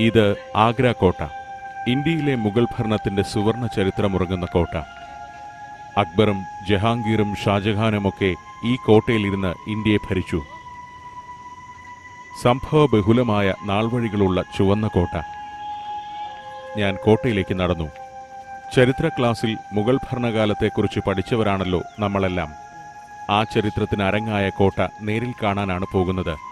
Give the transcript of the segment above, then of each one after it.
ഇത് ആഗ്ര കോട്ട ഇന്ത്യയിലെ മുഗൾ ഭരണത്തിന്റെ സുവർണ ചരിത്രമുറങ്ങുന്ന കോട്ട. അക്ബറും ജഹാംഗീറും ഷാജഹാനുമൊക്കെ ഈ കോട്ടയിലിരുന്ന് ഇന്ത്യയെ ഭരിച്ചു. സംഭവ ബഹുലമായ നാൾവഴികളുള്ള ചുവന്ന കോട്ട. ഞാൻ കോട്ടയിലേക്ക് നടന്നു. ചരിത്ര ക്ലാസ്സിൽ മുഗൾ ഭരണകാലത്തെക്കുറിച്ച് പഠിച്ചവരാണല്ലോ നമ്മളെല്ലാം. ആ ചരിത്രത്തിന് അരങ്ങായ കോട്ട നേരിൽ കാണാനാണ് പോകുന്നത്.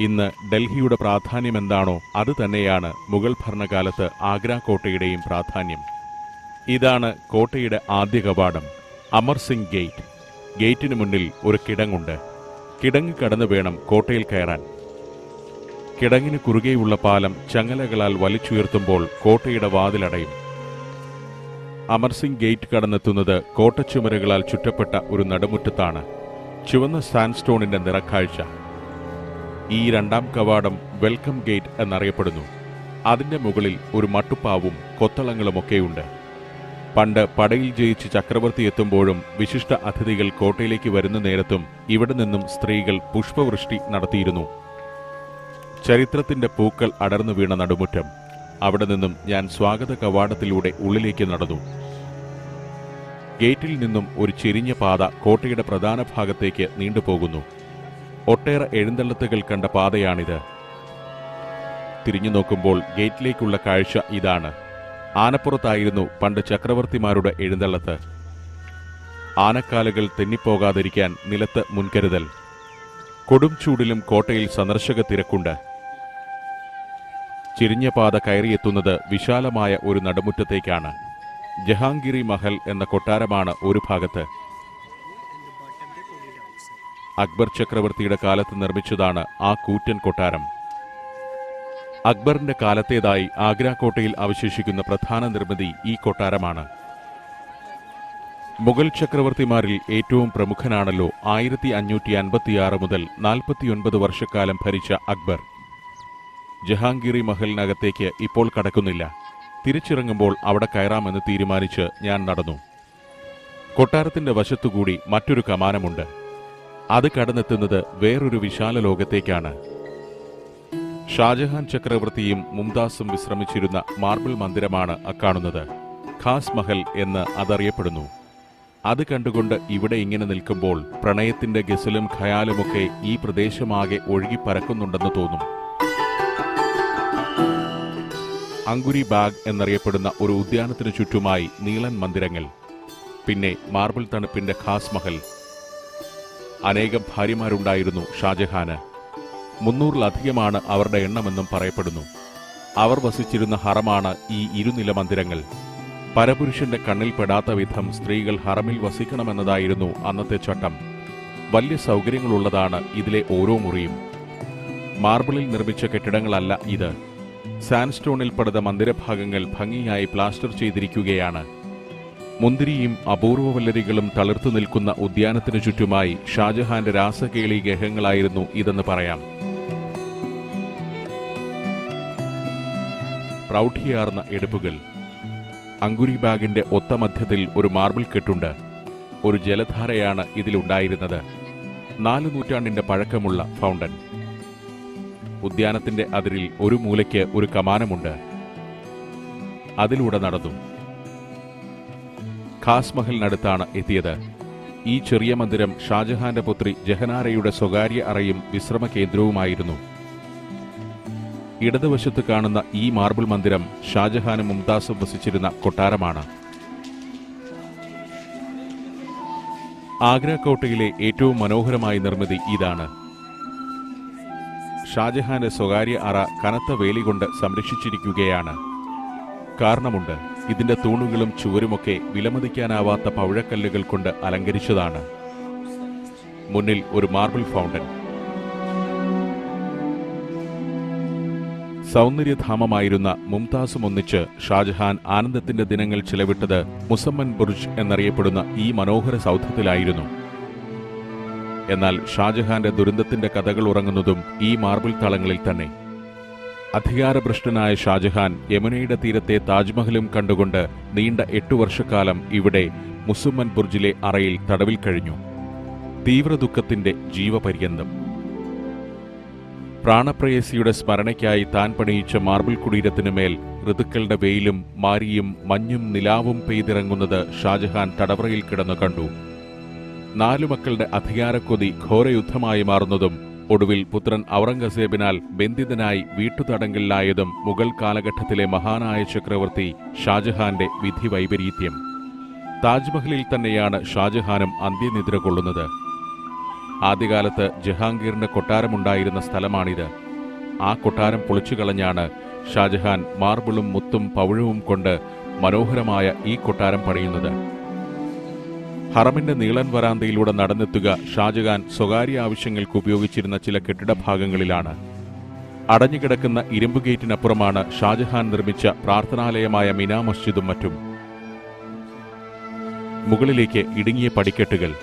ഇന്ന് ഡൽഹിയുടെ പ്രാധാന്യം എന്താണോ അത് തന്നെയാണ് മുഗൾ ഭരണകാലത്ത് ആഗ്ര കോട്ടയുടെയും പ്രാധാന്യം. ഇതാണ് കോട്ടയുടെ ആദ്യ കവാടം അമർ സിംഗ് ഗേറ്റ്. ഗേറ്റിന് മുന്നിൽ ഒരു കിടങ്ങുണ്ട്. കിടങ്ങ് കടന്നു വേണം കോട്ടയിൽ കയറാൻ. കിടങ്ങിന് കുറുകെയുള്ള പാലം ചങ്ങലകളാൽ വലിച്ചുയർത്തുമ്പോൾ കോട്ടയുടെ വാതിലടയും. അമർസിംഗ് ഗേറ്റ് കടന്നെത്തുന്നത് കോട്ടച്ചുമരുകളാൽ ചുറ്റപ്പെട്ട ഒരു നടുമുറ്റത്താണ്. ചുവന്ന സാൻഡ്സ്റ്റോണിന്റെ നിറക്കാഴ്ച. ഈ രണ്ടാം കവാടം വെൽക്കം ഗേറ്റ് എന്നറിയപ്പെടുന്നു. അതിന്റെ മുകളിൽ ഒരു മട്ടുപ്പാവും കൊത്തളങ്ങളുമൊക്കെയുണ്ട്. പണ്ട് പടയിൽ ജയിച്ച് ചക്രവർത്തി എത്തുമ്പോഴും വിശിഷ്ട അതിഥികൾ കോട്ടയിലേക്ക് വരുന്ന നേരത്തും ഇവിടെ നിന്നും സ്ത്രീകൾ പുഷ്പവൃഷ്ടി നടത്തിയിരുന്നു. ചരിത്രത്തിന്റെ പൂക്കൾ അടർന്നു വീണ നടുമുറ്റം. അവിടെ നിന്നും ഞാൻ സ്വാഗത കവാടത്തിലൂടെ ഉള്ളിലേക്ക് നടന്നു. ഗേറ്റിൽ നിന്നും ഒരു ചെരിഞ്ഞ പാത കോട്ടയുടെ പ്രധാന ഭാഗത്തേക്ക് നീണ്ടുപോകുന്നു. ഒട്ടേറെ എഴുന്നള്ളത്തുകൾ കണ്ട പാതയാണിത്. തിരിഞ്ഞു നോക്കുമ്പോൾ ഗേറ്റിലേക്കുള്ള കാഴ്ച ഇതാണ്. ആനപ്പുറത്തായിരുന്നു പണ്ട് ചക്രവർത്തിമാരുടെ എഴുന്നള്ളത്ത്. ആനക്കാലുകൾ തെന്നിപ്പോകാതിരിക്കാൻ നിലത്ത് മുൻകരുതൽ. കൊടും ചൂടിലും കോട്ടയിൽ സന്ദർശക തിരക്കുണ്ട്. ചിരിഞ്ഞ പാത കയറിയെത്തുന്നത് വിശാലമായ ഒരു നടുമുറ്റത്തേക്കാണ്. ജഹാംഗിരി മഹൽ എന്ന കൊട്ടാരമാണ് ഒരു ഭാഗത്ത്. അക്ബർ ചക്രവർത്തിയുടെ കാലത്ത് നിർമ്മിച്ചതാണ് ആ കൂറ്റൻ കൊട്ടാരം. അക്ബറിന്റെ കാലത്തേതായി ആഗ്ര കോട്ടയിൽ അവശേഷിക്കുന്ന പ്രധാന നിർമ്മിതി ഈ കൊട്ടാരമാണ്. മുഗൾ ചക്രവർത്തിമാരിൽ ഏറ്റവും പ്രമുഖനാണല്ലോ ആയിരത്തി അഞ്ഞൂറ്റി അൻപത്തിയാറ് മുതൽ നാൽപ്പത്തിയൊൻപത് വർഷക്കാലം ഭരിച്ച അക്ബർ. ജഹാംഗീറി മഹലിനകത്തേക്ക് ഇപ്പോൾ കടക്കുന്നില്ല. തിരിച്ചിറങ്ങുമ്പോൾ അവിടെ കയറാമെന്ന് തീരുമാനിച്ച് ഞാൻ നടന്നു. കൊട്ടാരത്തിന്റെ വശത്തുകൂടി മറ്റൊരു കമാനമുണ്ട്. അത് കടന്നെത്തുന്നത് വേറൊരു വിശാല ലോകത്തേക്കാണ്. ഷാജഹാൻ ചക്രവർത്തിയും മുംതാസും വിശ്രമിച്ചിരുന്ന മാർബിൾ മന്ദിരമാണ് അക്കാണുന്നത്. ഖാസ് മഹൽ എന്ന് അതറിയപ്പെടുന്നു. അത് കണ്ടുകൊണ്ട് ഇവിടെ ഇങ്ങനെ നിൽക്കുമ്പോൾ പ്രണയത്തിന്റെ ഗസലും ഖയാലുമൊക്കെ ഈ പ്രദേശമാകെ ഒഴുകി പരക്കുന്നുണ്ടെന്ന് തോന്നും. അങ്കുരി ബാഗ് എന്നറിയപ്പെടുന്ന ഒരു ഉദ്യാനത്തിനു ചുറ്റുമായി നീളൻ മന്ദിരങ്ങൾ പിന്നെ മാർബിൾ തണുപ്പിന്റെ ഖാസ് മഹൽ അനേകം ഭാര്യമാരുണ്ടായിരുന്നു ഷാജഹാന്. മുന്നൂറിലധികമാണ് അവരുടെ എണ്ണമെന്നും പറയപ്പെടുന്നു. അവർ വസിച്ചിരുന്ന ഹറമാണ് ഈ ഇരുനില മന്ദിരങ്ങൾ. പരപുരുഷന്റെ കണ്ണിൽ പെടാത്ത വിധം സ്ത്രീകൾ ഹറമിൽ വസിക്കണമെന്നതായിരുന്നു അന്നത്തെ ചട്ടം. വലിയ സൗകര്യങ്ങളുള്ളതാണ് ഇതിലെ ഓരോ മുറിയും. മാർബിളിൽ നിർമ്മിച്ച കെട്ടിടങ്ങളല്ല ഇത്. സാൻഡ്സ്റ്റോണിൽ പടുത മന്ദിരഭാഗങ്ങൾ ഭംഗിയായി പ്ലാസ്റ്റർ ചെയ്തിരിക്കുകയാണ്. മുന്തിരിയും അപൂർവവല്ലരികളും തളിർത്തു നിൽക്കുന്ന ഉദ്യാനത്തിനു ചുറ്റുമായി ഷാജഹാന്റെ രാസകേളി ഗഹങ്ങളായിരുന്നു ഇതെന്ന് പറയാം. പ്രൗഢിയാർന്ന എടുപ്പുകൾ. അങ്കുരി ബാഗിന്റെ ഒത്തമധ്യത്തിൽ ഒരു മാർബിൾ കെട്ടുണ്ട്. ഒരു ജലധാരയാണ് ഇതിലുണ്ടായിരുന്നത്. നാല് നൂറ്റാണ്ടിന്റെ പഴക്കമുള്ള ഫൗണ്ടൻ. ഉദ്യാനത്തിന്റെ അതിരിൽ ഒരു മൂലയ്ക്ക് ഒരു കമാനമുണ്ട്. അതിലൂടെ നടന്നു. ഖാസ് മഹലിനടുത്താണ് എത്തിയത്. ഈ ചെറിയ മന്ദിരം ഷാജഹാന്റെ പുത്രി ജഹനാരയുടെ സ്വകാര്യ അറയും വിശ്രമ കേന്ദ്രവുമായിരുന്നു ഇടതുവശത്ത് കാണുന്ന ഈ മാർബിൾ മന്ദിരം ഷാജഹാനും മുംതാസും വസിച്ചിരുന്ന കൊട്ടാരമാണ്. ആഗ്ര കോട്ടയിലെ ഏറ്റവും മനോഹരമായ നിർമ്മിതി ഇതാണ്. ഷാജഹാന്റെ സ്വകാര്യ അറ കനത്ത വേലി കൊണ്ട് സംരക്ഷിച്ചിരിക്കുകയാണ്. കാരണമുണ്ട്. ഇതിന്റെ തൂണുകളും ചുവരുമൊക്കെ വിലമതിക്കാനാവാത്ത പവിഴക്കല്ലുകൾ കൊണ്ട് അലങ്കരിച്ചതാണ്. മുന്നിൽ ഒരു മാർബിൾ ഫൗണ്ടൻ. സൗന്ദര്യധാമമായിരുന്ന മുംതാസും ഒന്നിച്ച് ഷാജഹാൻ ആനന്ദത്തിന്റെ ദിനങ്ങൾ ചിലവിട്ടത് മുസമ്മൻ ബുർജ് എന്നറിയപ്പെടുന്ന ഈ മനോഹര സൗധത്തിലായിരുന്നു. എന്നാൽ ഷാജഹാന്റെ ദുരന്തത്തിന്റെ കഥകൾ ഉറങ്ങുന്നതും ഈ മാർബിൾ തളങ്ങളിൽ തന്നെ. അധികാരഭ്രഷ്ടനായ ഷാജഹാൻ യമുനയുടെ തീരത്തെ താജ്മഹലും കണ്ടുകൊണ്ട് നീണ്ട എട്ടു വർഷക്കാലം ഇവിടെ മുസുമ്മൻ ബുർജിലെ അറയിൽ തടവിൽ കഴിഞ്ഞു. തീവ്ര ദുഃഖത്തിന്റെ ജീവപര്യന്തം. പ്രാണപ്രേയസിയുടെ സ്മരണയ്ക്കായി താൻ പണിയിച്ച മാർബിൾ കുടീരത്തിനു മേൽ ഋതുക്കളുടെ വെയിലും മാരിയും മഞ്ഞും നിലാവും പെയ്തിറങ്ങുന്നത് ഷാജഹാൻ തടവറയിൽ കിടന്നു കണ്ടു. നാലു മക്കളുടെ അധികാരക്കൊതി ഘോരയുദ്ധമായി മാറുന്നതും ഒടുവിൽ പുത്രൻ ഔറംഗസേബിനാൽ ബന്ധിതനായി വീട്ടുതടങ്കലിലായതും മുഗൾ കാലഘട്ടത്തിലെ മഹാനായ ചക്രവർത്തി ഷാജഹാന്റെ വിധി വൈപരീത്യം താജ്മഹലിൽ തന്നെയാണ് ഷാജഹാനും അന്ത്യനിദ്ര കൊള്ളുന്നത്. ആദ്യകാലത്ത് ജഹാംഗീറിന്റെ കൊട്ടാരമുണ്ടായിരുന്ന സ്ഥലമാണിത്. ആ കൊട്ടാരം പൊളിച്ചു കളഞ്ഞാണ് ഷാജഹാൻ മാർബിളും മുത്തും പവിഴവും കൊണ്ട് മനോഹരമായ ഈ കൊട്ടാരം പണിയുന്നത്. ഹറമിന്റെ നീളൻ വരാന്തയിലൂടെ നടന്നെത്തുക ഷാജഹാൻ സ്വകാര്യ ആവശ്യങ്ങൾക്ക് ഉപയോഗിച്ചിരുന്ന ചില കെട്ടിട ഭാഗങ്ങളിലാണ്. അടഞ്ഞുകിടക്കുന്ന ഇരുമ്പ് ഗേറ്റിനപ്പുറമാണ് ഷാജഹാൻ നിർമ്മിച്ച പ്രാർത്ഥനാലയമായ മിനാ മസ്ജിദും മറ്റും. മുകളിലേക്ക് ഇടുങ്ങിയ പടിക്കെട്ടുകൾ.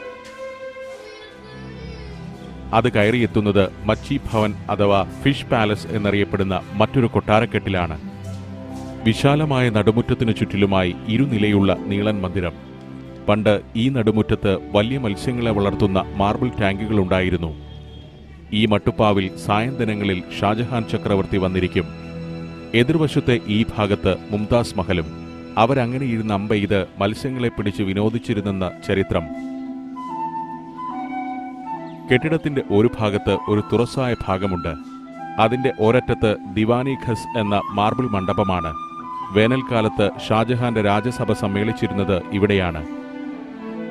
അത് കയറിയെത്തുന്നത് മച്ചി ഭവൻ അഥവാ ഫിഷ് പാലസ് എന്നറിയപ്പെടുന്ന മറ്റൊരു കൊട്ടാരക്കെട്ടിലാണ്. വിശാലമായ നടുമുറ്റത്തിനു ചുറ്റിലുമായി ഇരുനിലയുള്ള നീളൻ മന്ദിരം. പണ്ട് ഈ നടുമുറ്റത്ത് വലിയ മത്സ്യങ്ങളെ വളർത്തുന്ന മാർബിൾ ടാങ്കുകൾ ഉണ്ടായിരുന്നു ഈ മട്ടുപ്പാവിൽ സായന്തനങ്ങളിൽ ഷാജഹാൻ ചക്രവർത്തി വന്നിരിക്കും. എതിർവശത്തെ ഈ ഭാഗത്ത് മുംതാസ് മഹലും. അവരങ്ങനെ ഇരുന്ന് അമ്പെയ്ത് മത്സ്യങ്ങളെ പിടിച്ച് വിനോദിച്ചിരുന്നെന്ന ചരിത്രം. കെട്ടിടത്തിന്റെ ഒരു ഭാഗത്ത് ഒരു തുറസായ ഭാഗമുണ്ട്. അതിന്റെ ഒരറ്റത്ത് ദിവാനി ഖസ് എന്ന മാർബിൾ മണ്ഡപമാണ്. വേനൽക്കാലത്ത് ഷാജഹാന്റെ രാജസഭ സമ്മേളിച്ചിരുന്നത് ഇവിടെയാണ്.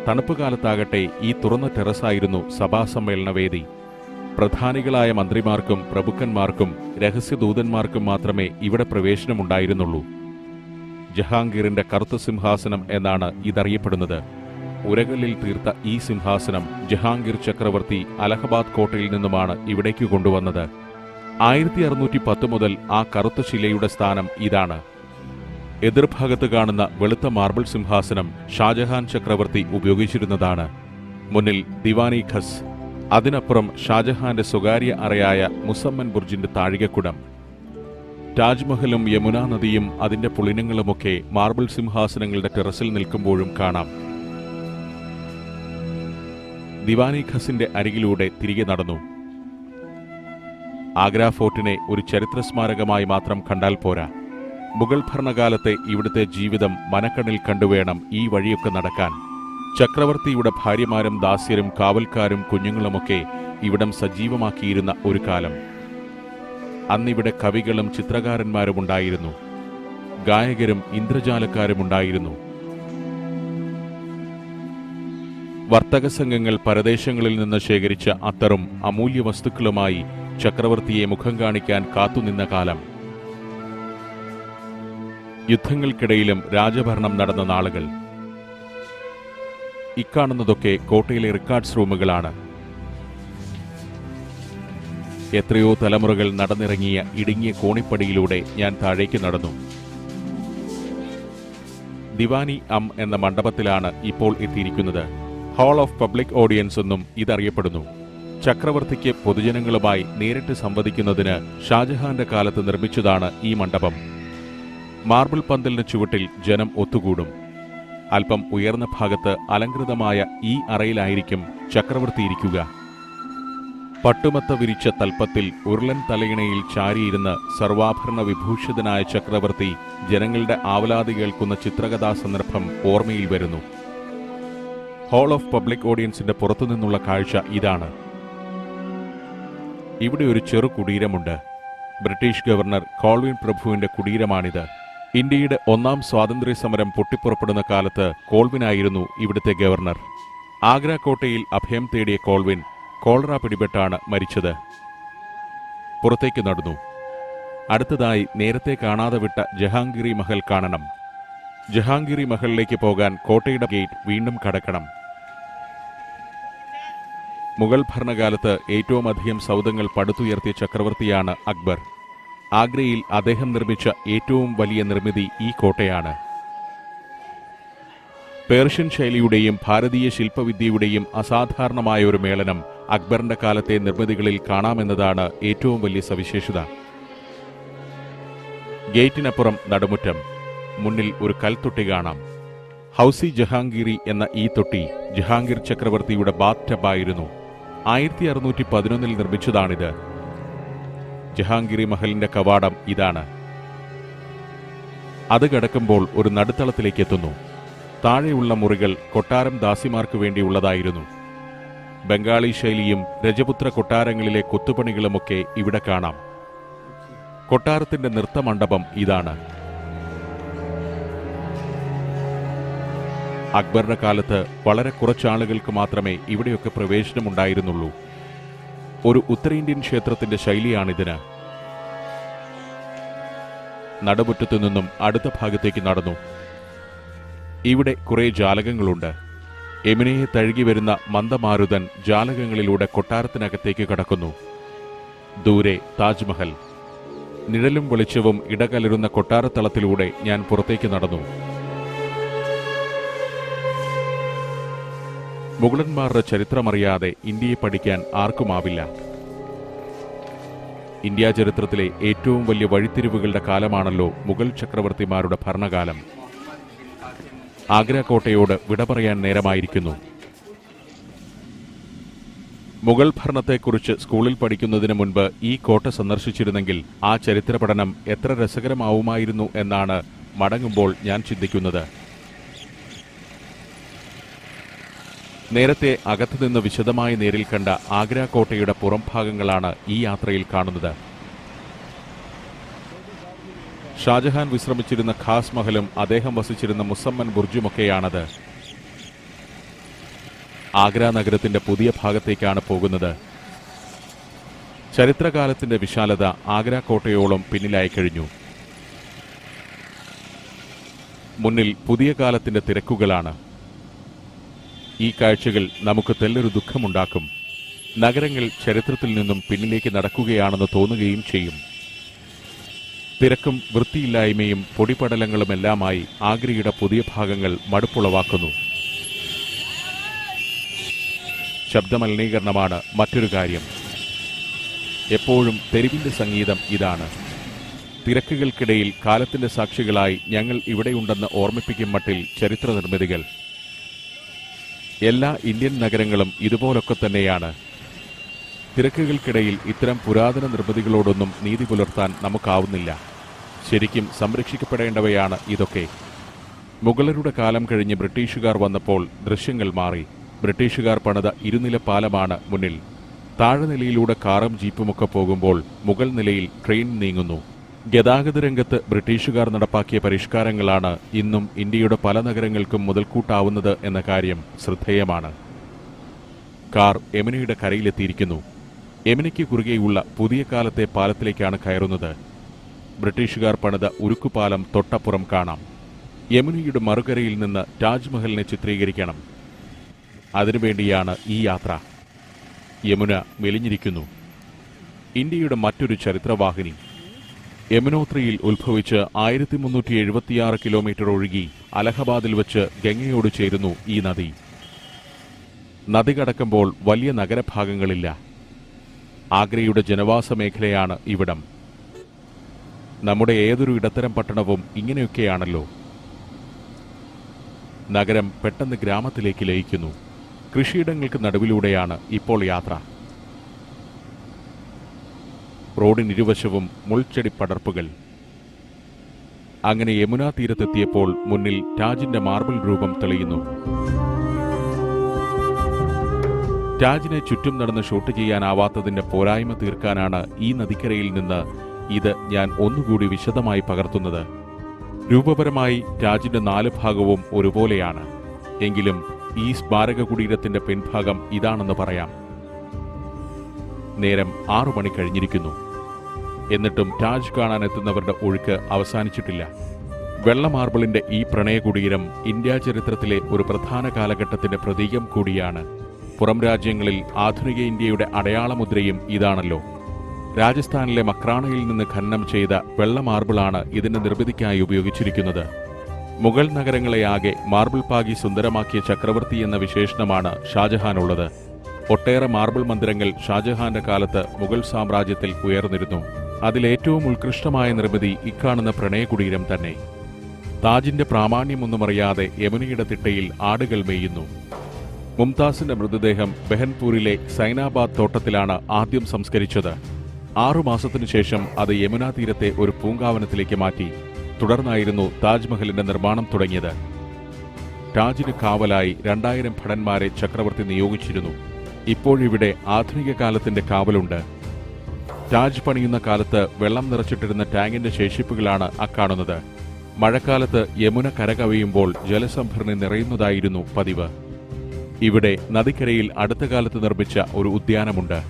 തണുപ്പ് കാലത്താകട്ടെ ഈ തുറന്ന ടെറസായിരുന്നു സഭാ സമ്മേളന വേദി പ്രധാനികളായ മന്ത്രിമാർക്കും പ്രഭുക്കന്മാർക്കും രഹസ്യദൂതന്മാർക്കും മാത്രമേ ഇവിടെ പ്രവേശനമുണ്ടായിരുന്നുള്ളൂ. ജഹാംഗീറിന്റെ കറുത്ത സിംഹാസനം എന്നാണ് ഇതറിയപ്പെടുന്നത്. ഉരകല്ലിൽ തീർത്ത ഈ സിംഹാസനം ജഹാംഗീർ ചക്രവർത്തി അലഹബാദ് കോട്ടയിൽ നിന്നുമാണ് ഇവിടേക്ക് കൊണ്ടുവന്നത്. ആയിരത്തി അറുന്നൂറ്റി പത്ത് മുതൽ ആ കറുത്ത ശിലയുടെ സ്ഥാനം ഇതാണ്. എതിർഭാഗത്ത് കാണുന്ന വെളുത്ത മാർബിൾ സിംഹാസനം ഷാജഹാൻ ചക്രവർത്തി ഉപയോഗിച്ചിരുന്നതാണ്. മുന്നിൽ ദിവാനി ഖസ് അതിനപ്പുറം ഷാജഹാന്റെ സ്വകാര്യ അറയായ മുസമ്മൻ ബുർജിന്റെ താഴികക്കുടം. താജ്മഹലും യമുനാ നദിയും അതിന്റെ പുളിനങ്ങളുമൊക്കെ മാർബിൾ സിംഹാസനങ്ങളുടെ ടെറസിൽ നിൽക്കുമ്പോഴും കാണാം. ദിവാനി ഖസിന്റെ അരികിലൂടെ തിരികെ നടന്നു. ആഗ്ര ഫോർട്ടിനെ ഒരു ചരിത്ര സ്മാരകമായി മാത്രം കണ്ടാൽ പോരാ. മുഗൾ ഭരണകാലത്തെ ഇവിടുത്തെ ജീവിതം മനക്കണ്ണിൽ കണ്ടുവേണം ഈ വഴിയൊക്കെ നടക്കാൻ. ചക്രവർത്തിയുടെ ഭാര്യമാരും ദാസ്യരും കാവൽക്കാരും കുഞ്ഞുങ്ങളുമൊക്കെ ഇവിടം സജീവമാക്കിയിരുന്ന ഒരു കാലം. അന്നിവിടെ കവികളും ചിത്രകാരന്മാരും ഉണ്ടായിരുന്നു. ഗായകരും ഇന്ദ്രജാലക്കാരും ഉണ്ടായിരുന്നു. വർത്തക സംഘങ്ങൾ പരദേശങ്ങളിൽ നിന്ന് ശേഖരിച്ച അത്തറും അമൂല്യ വസ്തുക്കളുമായി ചക്രവർത്തിയെ മുഖം കാണിക്കാൻ കാത്തുനിന്ന കാലം. യുദ്ധങ്ങൾക്കിടയിലും രാജഭരണം നടന്ന നാളുകൾ. ഇക്കാണുന്നതൊക്കെ കോട്ടയിലെ റെക്കോർഡ്സ് റൂമുകളാണ് എത്രയോ തലമുറകൾ നടന്നിറങ്ങിയ ഇടുങ്ങിയ കോണിപ്പടിയിലൂടെ ഞാൻ താഴേക്ക് നടന്നു. ദിവാനി അം എന്ന മണ്ഡപത്തിലാണ് ഇപ്പോൾ എത്തിയിരിക്കുന്നത്. ഹാൾ ഓഫ് പബ്ലിക് ഓഡിയൻസ് എന്നും ഇതറിയപ്പെടുന്നു. ചക്രവർത്തിക്ക് പൊതുജനങ്ങളുമായി നേരിട്ട് സംവദിക്കുന്നതിന് ഷാജഹാന്റെ കാലത്ത് നിർമ്മിച്ചതാണ് ഈ മണ്ഡപം. മാർബിൾ പന്തലിന് ചുവട്ടിൽ ജനം ഒത്തുകൂടും. അല്പം ഉയർന്ന ഭാഗത്ത് അലങ്കൃതമായ ഈ അറയിലായിരിക്കും ചക്രവർത്തി ഇരിക്കുക. പട്ടുമത്ത വിരിച്ച തൽപ്പത്തിൽ ഉരുളൻ തലയിണയിൽ ചാരിയിരുന്ന് സർവാഭരണ വിഭൂഷിതനായ ചക്രവർത്തി ജനങ്ങളുടെ ആവലാതി കേൾക്കുന്ന ചിത്രകഥാ സന്ദർഭം ഓർമ്മയിൽ വരുന്നു. ഹാൾ ഓഫ് പബ്ലിക് ഓഡിയൻസിന്റെ പുറത്തുനിന്നുള്ള കാഴ്ച ഇതാണ്. ഇവിടെ ഒരു ചെറു കുടീരമുണ്ട്. ബ്രിട്ടീഷ് ഗവർണർ കോൾവിൻ പ്രഭുവിന്റെ കുടീരമാണിത്. ഇന്ത്യയുടെ ഒന്നാം സ്വാതന്ത്ര്യ സമരം പൊട്ടിപ്പുറപ്പെടുന്ന കാലത്ത് കോൾവിനായിരുന്നു ഇവിടുത്തെ ഗവർണർ. ആഗ്ര കോട്ടയിൽ അഭയം തേടിയ കോൾവിൻ കോളറ പിടിപെട്ടാണ് മരിച്ചത്. പുറത്തേക്ക് നടന്നു. അടുത്തതായി നേരത്തെ കാണാതെ വിട്ട ജഹാംഗീറി മഹൽ കാണണം. ജഹാംഗീറി മഹലിലേക്ക് പോകാൻ കോട്ടയുടെ ഗേറ്റ് വീണ്ടും കടക്കണം. മുഗൾ ഭരണകാലത്ത് ഏറ്റവുമധികം സൗധങ്ങൾ പടുത്തുയർത്തിയ ചക്രവർത്തിയാണ് അക്ബർ. ആഗ്രയിൽ അദ്ദേഹം നിർമ്മിച്ച ഏറ്റവും വലിയ നിർമ്മിതി ഈ കോട്ടയാണ്. പേർഷ്യൻ ശൈലിയുടെയും ഭാരതീയ ശില്പവിദ്യയുടെയും അസാധാരണമായ ഒരു മേളനം അക്ബറിന്റെ കാലത്തെ നിർമ്മിതികളിൽ കാണാമെന്നതാണ് ഏറ്റവും വലിയ സവിശേഷത. ഗേറ്റിനപ്പുറം നടുമുറ്റം മുന്നിൽ ഒരു കൽത്തൊട്ടി കാണാം. ഹൗസി ജഹാംഗീറി എന്ന ഈ തൊട്ടി ജഹാംഗീർ ചക്രവർത്തിയുടെ ബാത്ത് ടബായിരുന്നു. ആയിരത്തി അറുന്നൂറ്റി പതിനൊന്നിൽ നിർമ്മിച്ചതാണിത്. ജഹാംഗീറി മഹലിന്റെ കവാടം ഇതാണ്. അത് കിടക്കുമ്പോൾ ഒരു നടുത്തളത്തിലേക്ക് എത്തുന്നു. താഴെയുള്ള മുറികൾ കൊട്ടാരം ദാസിമാർക്ക് വേണ്ടിയുള്ളതായിരുന്നു ബംഗാളി ശൈലിയും രജപുത്ര കൊട്ടാരങ്ങളിലെ കൊത്തുപണികളുമൊക്കെ ഇവിടെ കാണാം. കൊട്ടാരത്തിന്റെ നൃത്തമണ്ഡപം ഇതാണ്. അക്ബറിന്റെ കാലത്ത് വളരെ കുറച്ചാളുകൾക്ക് മാത്രമേ ഇവിടെയൊക്കെ പ്രവേശനമുണ്ടായിരുന്നുള്ളൂ. ഒരു ഉത്തരേന്ത്യൻ ക്ഷേത്രത്തിന്റെ ശൈലിയാണിതിന്. നടുമുറ്റത്തു നിന്നും അടുത്ത ഭാഗത്തേക്ക് നടന്നു. ഇവിടെ കുറെ ജാലകങ്ങളുണ്ട്. യമുനയെ തഴുകി വരുന്ന മന്ദമാരുതൻ ജാലകങ്ങളിലൂടെ കൊട്ടാരത്തിനകത്തേക്ക് കടക്കുന്നു. ദൂരെ താജ്മഹൽ. നിഴലും വെളിച്ചവും ഇടകലരുന്ന കൊട്ടാരത്തളത്തിലൂടെ ഞാൻ പുറത്തേക്ക് നടന്നു. മുഗളന്മാരുടെ ചരിത്രമറിയാതെ ഇന്ത്യയെ പഠിക്കാൻ ആർക്കുമാവില്ല. ഇന്ത്യാ ചരിത്രത്തിലെ ഏറ്റവും വലിയ വഴിത്തിരിവുകളുടെ കാലമാണല്ലോ മുഗൾ ചക്രവർത്തിമാരുടെ ഭരണകാലം. ആഗ്ര കോട്ടയോട് വിട പറയാൻ നേരമായിരിക്കുന്നു. മുഗൾ ഭരണത്തെക്കുറിച്ച് സ്കൂളിൽ പഠിക്കുന്നതിന് മുൻപ് ഈ കോട്ട സന്ദർശിച്ചിരുന്നെങ്കിൽ ആ ചരിത്ര പഠനം എത്ര രസകരമാവുമായിരുന്നു എന്നാണ് മടങ്ങുമ്പോൾ ഞാൻ ചിന്തിക്കുന്നത്. നേരത്തെ അകത്തുനിന്ന് വിശദമായി നേരിൽ കണ്ട ആഗ്ര കോട്ടയുടെ പുറംഭാഗങ്ങളാണ് ഈ യാത്രയിൽ കാണുന്നത്. ഷാജഹാൻ വിശ്രമിച്ചിരുന്ന ഖാസ് മഹലും അദ്ദേഹം വസിച്ചിരുന്ന മുസമ്മൻ ബുർജുമൊക്കെയാണത്. ആഗ്ര നഗരത്തിന്റെ പുതിയ ഭാഗത്തേക്കാണ് പോകുന്നത്. ചരിത്രകാലത്തിന്റെ വിശാലത ആഗ്ര കോട്ടയോളം പിന്നിലായി കഴിഞ്ഞു. മുന്നിൽ പുതിയ കാലത്തിന്റെ തിരക്കുകളാണ്. ഈ കാഴ്ചകൾ നമുക്ക് തെല്ലൊരു ദുഃഖമുണ്ടാക്കും. നഗരങ്ങൾ ചരിത്രത്തിൽ നിന്നും പിന്നിലേക്ക് നടക്കുകയാണെന്ന് തോന്നുകയും ചെയ്യും. തിരക്കും വൃത്തിയില്ലായ്മയും പൊടിപടലങ്ങളുമെല്ലാമായി ആഗ്രയുടെ പുതിയ ഭാഗങ്ങൾ മടുപ്പുളവാക്കുന്നു. ശബ്ദമലിനീകരണമാണ് മറ്റൊരു കാര്യം. എപ്പോഴും തെരുവിന്റെ സംഗീതം ഇതാണ്. തിരക്കുകൾക്കിടയിൽ കാലത്തിന്റെ സാക്ഷികളായി ഞങ്ങൾ ഇവിടെയുണ്ടെന്ന് ഓർമ്മിപ്പിക്കും മട്ടിൽ ചരിത്ര നിർമ്മിതികൾ എല്ലാ ഇന്ത്യൻ നഗരങ്ങളും ഇതുപോലൊക്കെ തന്നെയാണ്. തിരക്കുകൾക്കിടയിൽ ഇത്തരം പുരാതന നിർമ്മിതികളോടൊന്നും നീതി പുലർത്താൻ നമുക്കാവുന്നില്ല. ശരിക്കും സംരക്ഷിക്കപ്പെടേണ്ടവയാണ് ഇതൊക്കെ. മുഗളരുടെ കാലം കഴിഞ്ഞ് ബ്രിട്ടീഷുകാർ വന്നപ്പോൾ ദൃശ്യങ്ങൾ മാറി. ബ്രിട്ടീഷുകാർ പണിത ഇരുനില പാലമാണ് മുന്നിൽ. താഴ്നിലയിലൂടെ കാറും ജീപ്പുമൊക്കെ പോകുമ്പോൾ മുഗൾ നിലയിൽ ട്രെയിൻ നീങ്ങുന്നു. ഗതാഗത രംഗത്ത് ബ്രിട്ടീഷുകാർ നടപ്പാക്കിയ പരിഷ്കാരങ്ങളാണ് ഇന്നും ഇന്ത്യയുടെ പല നഗരങ്ങൾക്കും മുതൽക്കൂട്ടാവുന്നത് എന്ന കാര്യം ശ്രദ്ധേയമാണ്. കാർ യമുനയുടെ കരയിലെത്തിയിരിക്കുന്നു. യമുനയ്ക്ക് കുറുകെയുള്ള പുതിയ കാലത്തെ പാലത്തിലേക്കാണ് കയറുന്നത്. ബ്രിട്ടീഷുകാർ പണിത ഉരുക്കുപാലം തൊട്ടപ്പുറം കാണാം. യമുനയുടെ മറുകരയിൽ നിന്ന് താജ്മഹലിനെ ചിത്രീകരിക്കണം. അതിനുവേണ്ടിയാണ് ഈ യാത്ര. യമുന മെലിഞ്ഞിരിക്കുന്നു. ഇന്ത്യയുടെ മറ്റൊരു ചരിത്രവാഹിനി. യമുനോത്രിയിൽ ഉത്ഭവിച്ച് ആയിരത്തി മുന്നൂറ്റി എഴുപത്തിയാറ് കിലോമീറ്റർ ഒഴുകി അലഹബാദിൽ വെച്ച് ഗംഗയോട് ചേരുന്നു ഈ നദി. നദി കടക്കുമ്പോൾ വലിയ നഗരഭാഗങ്ങളില്ല. ആഗ്രയുടെ ജനവാസ മേഖലയാണ് ഇവിടം. നമ്മുടെ ഏതൊരു ഇടത്തരം പട്ടണവും ഇങ്ങനെയൊക്കെയാണല്ലോ. നഗരം പെട്ടെന്ന് ഗ്രാമത്തിലേക്ക് ലയിക്കുന്നു. കൃഷിയിടങ്ങൾക്ക് നടുവിലൂടെയാണ് ഇപ്പോൾ യാത്ര. റോഡിനിരുവശവും മുൾച്ചെടി പടർപ്പുകൾ. അങ്ങനെ യമുനാ തീരത്തെത്തിയപ്പോൾ മുന്നിൽ രാജിന്റെ മാർബിൾ രൂപം തെളിയുന്നു. രാജിനെ ചുറ്റും നടന്ന് ഷൂട്ട് ചെയ്യാനാവാത്തതിന്റെ പോരായ്മ തീർക്കാനാണ് ഈ നദിക്കരയിൽ നിന്ന് ഇത് ഞാൻ ഒന്നുകൂടി വിശദമായി പകർത്തുന്നത്. രൂപപരമായി രാജിന്റെ നാല് ഭാഗവും ഒരുപോലെയാണ്. എങ്കിലും ഈ സ്മാരക കുടീരത്തിന്റെ പിൻഭാഗം ഇതാണെന്ന് പറയാം. നേരം ആറു മണി കഴിഞ്ഞിരിക്കുന്നു. എന്നിട്ടും താജ് കാണാൻ എത്തുന്നവരുടെ ഒഴുക്ക് അവസാനിച്ചിട്ടില്ല. വെള്ള മാർബിളിന്റെ ഈ പ്രണയകുടീരം ഇന്ത്യ ചരിത്രത്തിലെ ഒരു പ്രധാന കാലഘട്ടത്തിന്റെ പ്രതീകം കൂടിയാണ്. പുറം രാജ്യങ്ങളിൽ ആധുനിക ഇന്ത്യയുടെ അടയാളമുദ്രയും ഇതാണല്ലോ. രാജസ്ഥാനിലെ മക്രാണയിൽ നിന്ന് ഖനനം ചെയ്ത വെള്ള മാർബിളാണ് ഇതിന്റെ നിർമ്മിതിക്കായി ഉപയോഗിച്ചിരിക്കുന്നത്. മുഗൾ നഗരങ്ങളെയാകെ മാർബിൾ പാകി സുന്ദരമാക്കിയ ചക്രവർത്തി എന്ന വിശേഷണമാണ് ഷാജഹാനുള്ളത്. ഒട്ടേറെ മാർബിൾ മന്ദിരങ്ങൾ ഷാജഹാന്റെ കാലത്ത് മുഗൾ സാമ്രാജ്യത്തിൽ ഉയർന്നിരുന്നു. അതിലേറ്റവും ഉത്കൃഷ്ടമായ നിർമ്മിതി ഇക്കാണുന്ന പ്രണയകുടീരം തന്നെ. താജിന്റെ പ്രാമാണ്യമൊന്നുമറിയാതെ യമുനയുടെ തിട്ടയിൽ ആടുകൾ മേയുന്നു. മുംതാസിന്റെ മൃതദേഹം ബെഹൻപൂരിലെ സൈനാബാദ് തോട്ടത്തിലാണ് ആദ്യം സംസ്കരിച്ചത്. ആറുമാസത്തിനു ശേഷം അത് യമുനാ തീരത്തെ ഒരു പൂങ്കാവനത്തിലേക്ക് മാറ്റി തുടർന്നായിരുന്നു താജ്മഹലിന്റെ നിർമ്മാണം തുടങ്ങിയത്. താജിന് കാവലായി രണ്ടായിരം ഭടന്മാരെ ചക്രവർത്തി നിയോഗിച്ചിരുന്നു. ഇപ്പോഴിവിടെ ആധുനിക കാലത്തിന്റെ കാവലുണ്ട്. താജ് പണിയുന്ന കാലത്ത് വെള്ളം നിറച്ചിട്ടിരുന്ന ടാങ്കിന്റെ ശേഷിപ്പുകളാണ് അക്കാണുന്നത്. മഴക്കാലത്ത് യമുന കരകവിയുമ്പോൾ ജലസംഭരണി നിറയുന്നതായിരുന്നു പതിവ്. ഇവിടെ നദിക്കരയിൽ അടുത്ത കാലത്ത് നിർമ്മിച്ച ഒരു ഉദ്യാനമുണ്ട്.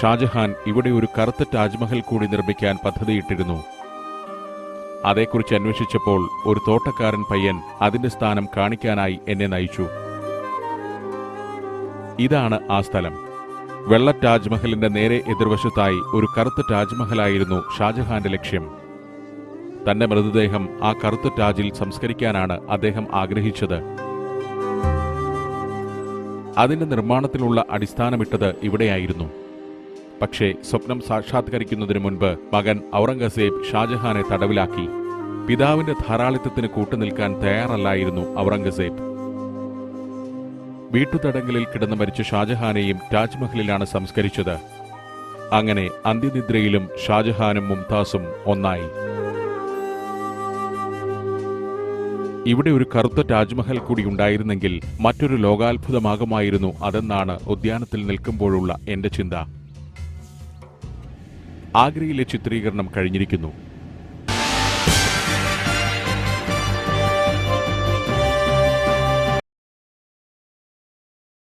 ഷാജഹാൻ ഇവിടെ ഒരു കറുത്ത താജ്മഹൽ കൂടി നിർമ്മിക്കാൻ പദ്ധതിയിട്ടിരുന്നു. അതേക്കുറിച്ച് അന്വേഷിച്ചപ്പോൾ ഒരു തോട്ടക്കാരൻ പയ്യൻ അതിന്റെ സ്ഥാനം കാണിക്കാനായി എന്നെ നയിച്ചു. ഇതാണ് ആ സ്ഥലം. വെള്ള താജ്മഹലിന്റെ നേരെ എതിർവശത്തായി ഒരു കറുത്ത താജ്മഹലായിരുന്നു ഷാജഹാന്റെ ലക്ഷ്യം. തന്റെ മൃതദേഹം ആ കറുത്ത താജിൽ സംസ്കരിക്കാനാണ് അദ്ദേഹം ആഗ്രഹിച്ചത്. അതിന്റെ നിർമ്മാണത്തിലുള്ള അടിസ്ഥാനമിട്ടത് ഇവിടെയായിരുന്നു. പക്ഷേ സ്വപ്നം സാക്ഷാത്കരിക്കുന്നതിനു മുൻപ് മകൻ ഔറംഗസേബ് ഷാജഹാനെ തടവിലാക്കി. പിതാവിന്റെ ധാരാളിത്തത്തിന് കൂട്ടുനിൽക്കാൻ തയ്യാറല്ലായിരുന്നു ഔറംഗസേബ്. വീട്ടുതടങ്കലിൽ കിടന്ന് മരിച്ച ഷാജഹാനെയും താജ്മഹലിലാണ് സംസ്കരിച്ചത്. അങ്ങനെ അന്ത്യനിദ്രയിലും ഷാജഹാനും മുംതാസും ഒന്നായി. ഇവിടെ ഒരു കറുത്ത താജ്മഹൽ കൂടി ഉണ്ടായിരുന്നെങ്കിൽ മറ്റൊരു ലോകാത്ഭുതമാകുമായിരുന്നു അതെന്നാണ് ഉദ്യാനത്തിൽ നിൽക്കുമ്പോഴുള്ള എന്റെ ചിന്ത. ആഗ്രയിലെ ചിത്രീകരണം കഴിഞ്ഞിരിക്കുന്നു.